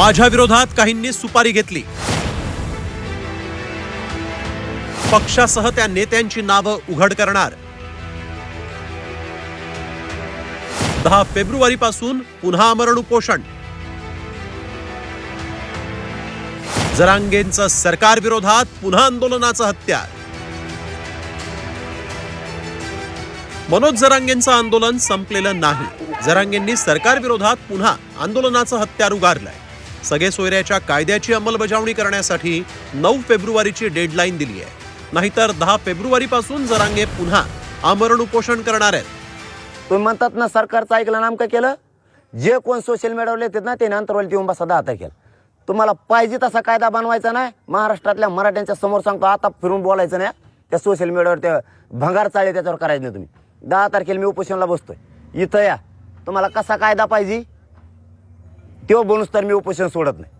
माझ्या विरोधात काहींनी सुपारी घेतली. पक्षासह त्या नेत्यांची नावं उघड करणार. दहा फेब्रुवारी पासून पुन्हा आमरण उपोषण जरांगेंचं सरकार विरोधात पुन्हा आंदोलनाचं हत्यार. मनोज जरांगेंचं आंदोलन संपलेलं नाही. जरांगेंनी सरकार विरोधात पुन्हा आंदोलनाचं हत्यार उगारलंय. सगळे सोयऱ्याच्या कायद्याची अंमलबजावणी करण्यासाठी नऊ फेब्रुवारीची डेडलाईन दिली आहे. नाहीतर दहा फेब्रुवारीपासून जरांगे पुन्हा आमरण उपोषण करणार आहेत. तुम्ही म्हणतात ना सरकारचं ऐकलं नाम काय केलं? जे कोण सोशल मीडियावर येतात ना ते अंतरवाली येऊन बसा दहा तारखेला तुम्हाला पाहिजे तसा कायदा बनवायचा नाही. महाराष्ट्रातल्या मराठ्यांच्या समोर सांगतो आता फिरून बोलायचं नाही. त्या सोशल मीडियावर ते भंगार चाळे त्याच्यावर करायचं नाही तुम्ही. दहा तारखेला मी उपोषणाला बसतोय. इथं या. तुम्हाला कसा कायदा पाहिजे? तो बोनस तर मी उपोषण सोडत नाही.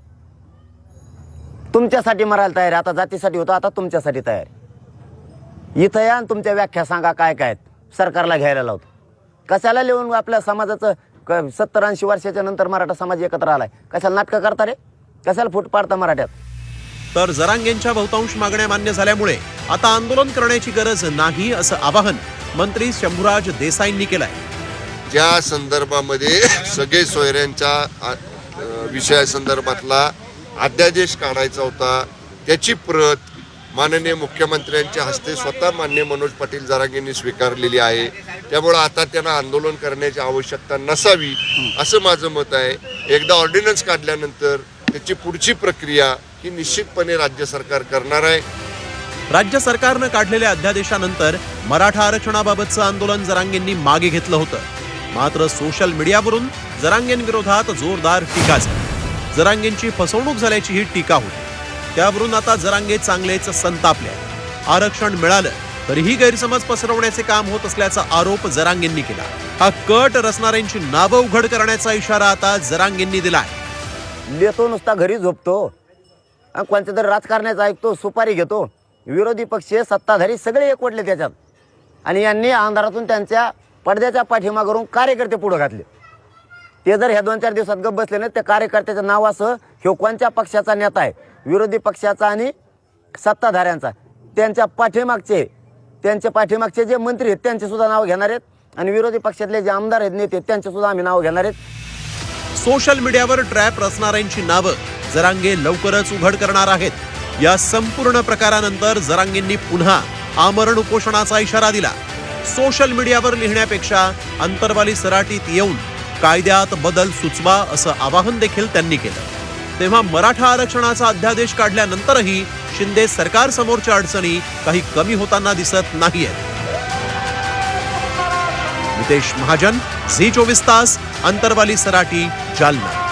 तुमच्यासाठी मरायला तयार आहे. आता जातीसाठी होतं आता तुमच्यासाठी तयार इथं या आणि तुमच्या व्याख्या सांगा काय काय आहेत. सरकारला घ्यायला लावतो. कशाला लिहून आपल्या समाजाचं सत्तर ऐंशी वर्षाच्या नंतर मराठा समाज एकत्र आलाय? कशाला नाटकं करता रे? कशाला फूट पाडता मराठ्यात? तर जरांगेंच्या बहुतांश मागण्या मान्य झाल्यामुळे आता आंदोलन करण्याची गरज नाही असं आवाहन मंत्री शंभूराज देसाईंनी केलंय. ज्या संदर्भामध्ये सगळे सोयऱ्यांच्या आ- विषयासंदर्भातला अध्यादेश काढायचा होता त्याची प्रत माननीय मुख्यमंत्र्यांच्या हस्ते स्वतः मान्य मनोज पाटील जरांगेंनी स्वीकारलेली आहे. त्यामुळं आता त्यांना आंदोलन करण्याची आवश्यकता नसावी असं माझं मत आहे. एकदा ऑर्डिनन्स काढल्यानंतर त्याची पुढची प्रक्रिया ही निश्चितपणे राज्य सरकार करणार आहे. राज्य सरकारनं काढलेल्या अध्यादेशानंतर मराठा आरक्षणाबाबतचं आंदोलन जरांगेंनी मागे घेतलं होतं. मात्र सोशल मीडियावरून जरांगेंविरोधात जोरदार टीका झाली. जरांगेंची फसवणूक झाल्याची ही टीका होती. त्यावरून आता जरांगे चांगलेच संतापले आरक्षण मिळालं तरीही गैरसमज पसरवण्याचे काम होत असल्याचा आरोप जरांगेंनी केला. हा कट रचणाऱ्यांची नावं उघड करण्याचा इशारा आता जरांगेंनी दिला लेतो नुसता घरी झोपतो. कोणत्या तरी राजकारण्याचा ऐकतो सुपारी घेतो. विरोधी पक्ष सत्ताधारी सगळे एकवटले त्याच्यात. आणि यांनी अंधारातून त्यांच्या पडद्याच्या पाठीमागरून कार्यकर्ते पुढे घातले. ते जर ह्या दोन चार दिवसात गप बसले नाही त्या कार्यकर्त्याच्या नावासह ह्यो कोणत्या पक्षाचा नेता आहे? विरोधी पक्षाचा आणि सत्ताधाऱ्यांचा. त्यांच्या पाठीमागचे त्यांच्या पाठीमागचे जे मंत्री आहेत त्यांचे सुद्धा नाव घेणार आहेत. आणि विरोधी पक्षातले जे आमदार आहेत नेते त्यांचे सुद्धा आम्ही नाव घेणार आहेत. सोशल मीडियावर ट्रॅप रचणाऱ्यांची नावं जरांगे लवकरच उघड करणार आहेत. या संपूर्ण प्रकारानंतर जरांगेंनी पुन्हा आमरण उपोषणाचा इशारा दिला. सोशल मीडियावर लिहिण्यापेक्षा अंतरवाली सराटीत येऊन कायद्यात बदल सुचवा असं आवाहन देखील त्यांनी केलं. तेव्हा मराठा आरक्षणाचा अध्यादेश काढल्यानंतरही शिंदे सरकार समोरच्या अडचणी काही कमी होताना दिसत नाहीयेत. नितेश महाजन झी चोवीस तास अंतरवाली सराटी जालना.